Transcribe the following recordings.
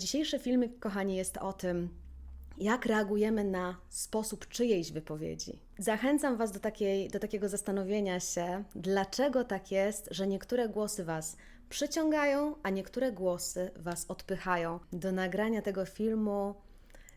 Dzisiejszy filmik, kochani, jest o tym, jak reagujemy na sposób czyjejś wypowiedzi. Zachęcam Was do, takiej, do takiego zastanowienia się, dlaczego tak jest, że niektóre głosy Was przyciągają, a niektóre głosy Was odpychają. Do nagrania tego filmu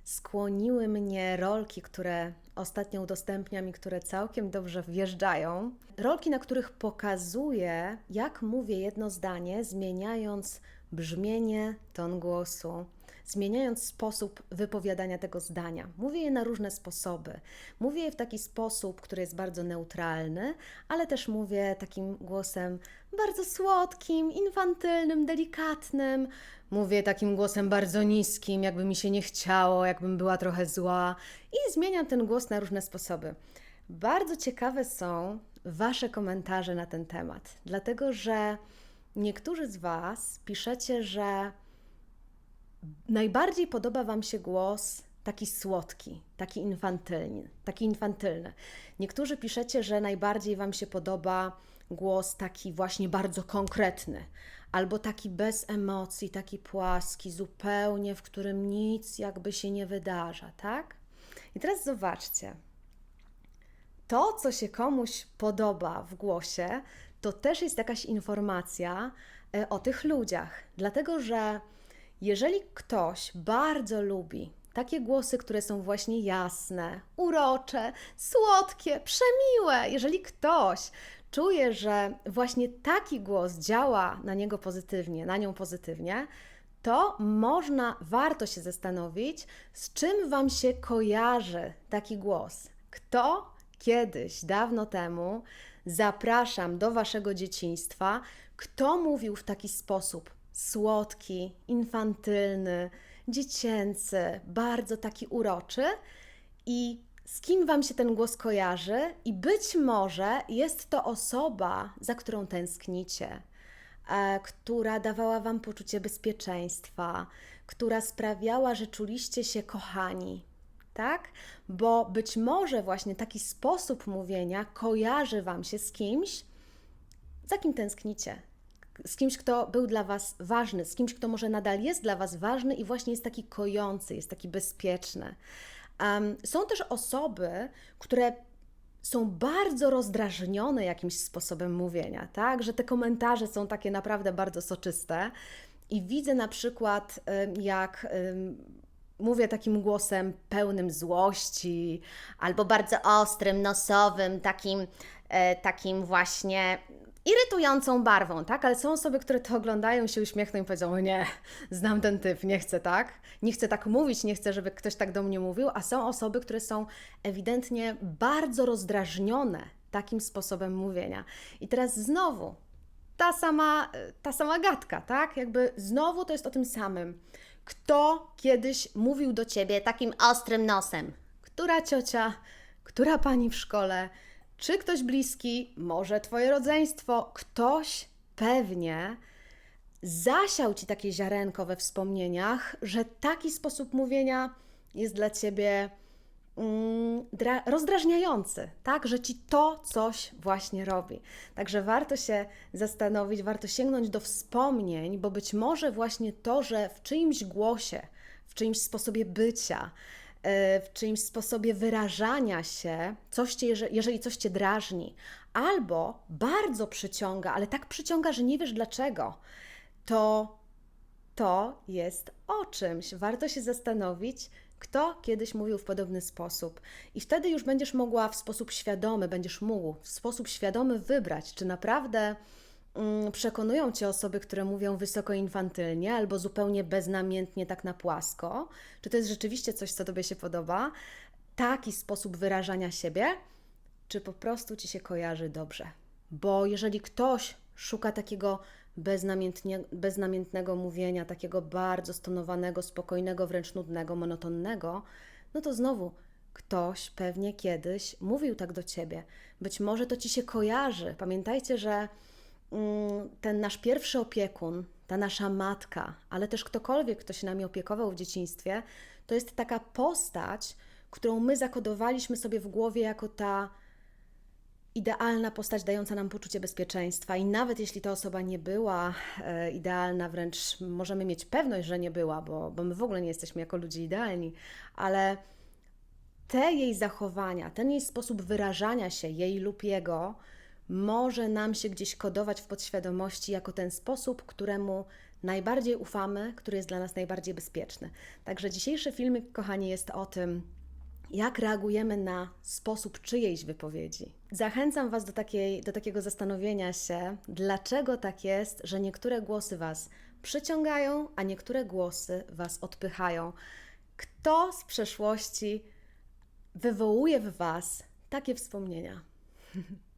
skłoniły mnie rolki, które ostatnio udostępniam i które całkiem dobrze wjeżdżają. Rolki, na których pokazuję, jak mówię jedno zdanie, zmieniając brzmienie, ton głosu, zmieniając sposób wypowiadania tego zdania. Mówię je na różne sposoby. Mówię je w taki sposób, który jest bardzo neutralny, ale też mówię takim głosem bardzo słodkim, infantylnym, delikatnym. Mówię takim głosem bardzo niskim, jakby mi się nie chciało, jakbym była trochę zła, i zmieniam ten głos na różne sposoby. Bardzo ciekawe są Wasze komentarze na ten temat, dlatego że niektórzy z Was piszecie, że najbardziej podoba Wam się głos taki słodki, taki infantylny, taki infantylny. Niektórzy piszecie, że najbardziej Wam się podoba głos taki właśnie bardzo konkretny, albo taki bez emocji, taki płaski, zupełnie, w którym nic jakby się nie wydarza, tak? I teraz zobaczcie. To, co się komuś podoba w głosie, to też jest jakaś informacja e, o tych ludziach. Dlatego, że jeżeli ktoś bardzo lubi takie głosy, które są właśnie jasne, urocze, słodkie, przemiłe, jeżeli ktoś czuje, że właśnie taki głos działa na niego pozytywnie, na nią pozytywnie, to można, warto się zastanowić, z czym Wam się kojarzy taki głos. Kto kiedyś, dawno temu, zapraszam do Waszego dzieciństwa, kto mówił w taki sposób? Słodki, infantylny, dziecięcy, bardzo taki uroczy. I z kim Wam się ten głos kojarzy, i być może jest to osoba, za którą tęsknicie, e, która dawała Wam poczucie bezpieczeństwa, która sprawiała, że czuliście się kochani, tak? Bo być może właśnie taki sposób mówienia kojarzy Wam się z kimś, za kim tęsknicie, z kimś, kto był dla Was ważny, z kimś, kto może nadal jest dla Was ważny i właśnie jest taki kojący, jest taki bezpieczny. Um, są też osoby, które są bardzo rozdrażnione jakimś sposobem mówienia, tak? Że te komentarze są takie naprawdę bardzo soczyste. I widzę na przykład, jak mówię takim głosem pełnym złości, albo bardzo ostrym, nosowym, takim, e, takim właśnie irytującą barwą, tak? Ale są osoby, które to oglądają, się uśmiechną i powiedzą: Nie, znam ten typ, nie chcę tak, nie chcę tak mówić, nie chcę, żeby ktoś tak do mnie mówił. A są osoby, które są ewidentnie bardzo rozdrażnione takim sposobem mówienia. I teraz znowu ta sama, ta sama gadka, tak? Jakby znowu to jest o tym samym. Kto kiedyś mówił do ciebie takim ostrym nosem? Która ciocia, która pani w szkole? Czy ktoś bliski, może Twoje rodzeństwo, ktoś? Pewnie. Zasiał Ci takie ziarenko we wspomnieniach, że taki sposób mówienia jest dla Ciebie rozdrażniający, tak? Że Ci to coś właśnie robi. Także warto się zastanowić, warto sięgnąć do wspomnień, bo być może właśnie to, że w czyimś głosie, w czyimś sposobie bycia, E, w czyimś sposobie wyrażania się, coś cię, jeżeli coś cię drażni, albo bardzo przyciąga, ale tak przyciąga, że nie wiesz dlaczego, to to jest o czymś. Warto się zastanowić, kto kiedyś mówił w podobny sposób. I wtedy już będziesz mogła w sposób świadomy, będziesz mógł w sposób świadomy wybrać, czy naprawdę Mm, przekonują cię osoby, które mówią wysoko infantylnie albo zupełnie beznamiętnie, tak na płasko, czy to jest rzeczywiście coś, co tobie się podoba, taki sposób wyrażania siebie, czy po prostu ci się kojarzy dobrze. Bo jeżeli ktoś szuka takiego beznamiętnego mówienia, takiego bardzo stonowanego, spokojnego, wręcz nudnego, monotonnego, no to znowu ktoś pewnie kiedyś mówił tak do ciebie. Być może to ci się kojarzy. Pamiętajcie, że Mm, ten nasz pierwszy opiekun, ta nasza matka, ale też ktokolwiek, kto się nami opiekował w dzieciństwie, to jest taka postać, którą my zakodowaliśmy sobie w głowie jako ta idealna postać dająca nam poczucie bezpieczeństwa. I nawet jeśli ta osoba nie była e, idealna, wręcz możemy mieć pewność, że nie była, bo, bo my w ogóle nie jesteśmy jako ludzie idealni, ale te jej zachowania, ten jej sposób wyrażania się, jej lub jego, może nam się gdzieś kodować w podświadomości jako ten sposób, któremu najbardziej ufamy, który jest dla nas najbardziej bezpieczny. Także dzisiejszy filmik, kochani, jest o tym, jak reagujemy na sposób czyjejś wypowiedzi. Zachęcam Was do, takiej, do takiego zastanowienia się, dlaczego tak jest, że niektóre głosy Was przyciągają, a niektóre głosy Was odpychają. Kto z przeszłości wywołuje w Was takie wspomnienia?